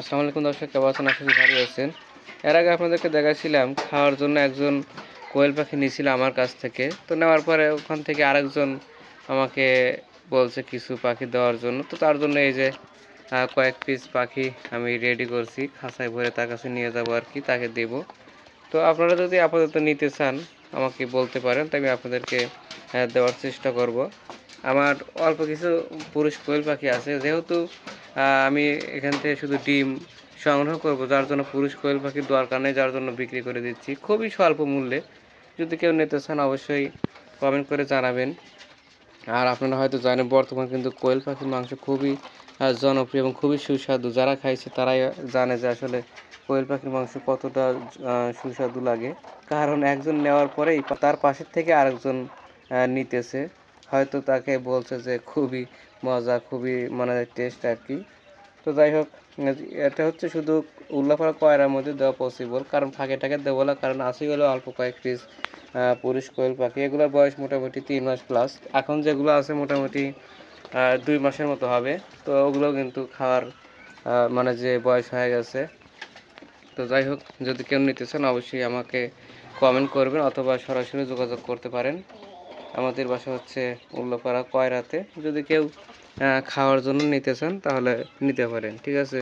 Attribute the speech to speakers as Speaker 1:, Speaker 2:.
Speaker 1: আসসালামু আলাইকুম দর্শক, কেমন আছেন? আশা করি ভালো আছেন। এর আগে আপনাদেরকে দেখাচ্ছিলাম খাওয়ার জন্য একজন কোয়েল পাখি নিয়েছিল আমার কাছ থেকে। তো নেওয়ার পরে ওখান থেকে আরেকজন আমাকে বলছে কিছু পাখি দেওয়ার জন্য। তো তার জন্য এই যে কয়েক পিস পাখি আমি রেডি করছি, খাঁচায় ভরে তার কাছে নিয়ে যাব আর কি, তাকে দেব। তো আপনারা যদি আপাতত নিতে চান, আমাকে বলতে পারেন তো আমি আপনাদেরকে দেওয়ার চেষ্টা করব। আমার অল্প কিছু পুরুষ কোয়েল পাখি আছে। যেহেতু আমি এখান থেকে শুধু ডিম সংগ্রহ করব, যার জন্য পুরুষ কোয়েল পাখির দরকার নেই, যার জন্য বিক্রি করে দিচ্ছি। খুবই স্বল্প মূল্যে। যদি কেউ নিতে চান, অবশ্যই কমেন্ট করে জানাবেন। আর আপনারা হয়তো জানেন, বর্তমান কিন্তু কোয়েল পাখির মাংস খুবই জনপ্রিয় এবং খুবই সুস্বাদু। যারা খাইছে, তারাই জানে যে আসলে কোয়েল পাখির মাংস কতটা সুস্বাদু লাগে। কারণ একজন নেওয়ার পরেই তার পাশের থেকে আরেকজন নিতেছে। হয়তো তাকে বলছে যে খুবই মজা, খুবই মানে টেস্ট আর কি। তো যাই হোক, এটা হচ্ছে শুধু উল্লাপাড়া কয়রার মধ্যে দেওয়া পসিবল কারণ ফাঁকে টাকে দেবো না, কারণ আসি হলো অল্প কয়েক পিস পুরুষ কোয়েল পাখি। এগুলোর বয়স মোটামুটি তিন মাস প্লাস এখন যেগুলো আছে মোটামুটি দুই মাসের মতো হবে। তো ওগুলো কিন্তু খাওয়ার মানে যে বয়স হয়ে গেছে। তো যাই হোক, যদি কেউ নিতে চান অবশ্যই আমাকে কমেন্ট করবেন অথবা সরাসরি যোগাযোগ করতে পারেন। আমাদের বাসা হচ্ছে উল্লাপাড়া, কয়রাতে। যদি কেউ খাওয়ার জন্য নিতে চান, তাহলে নিতে পারেন, ঠিক আছে?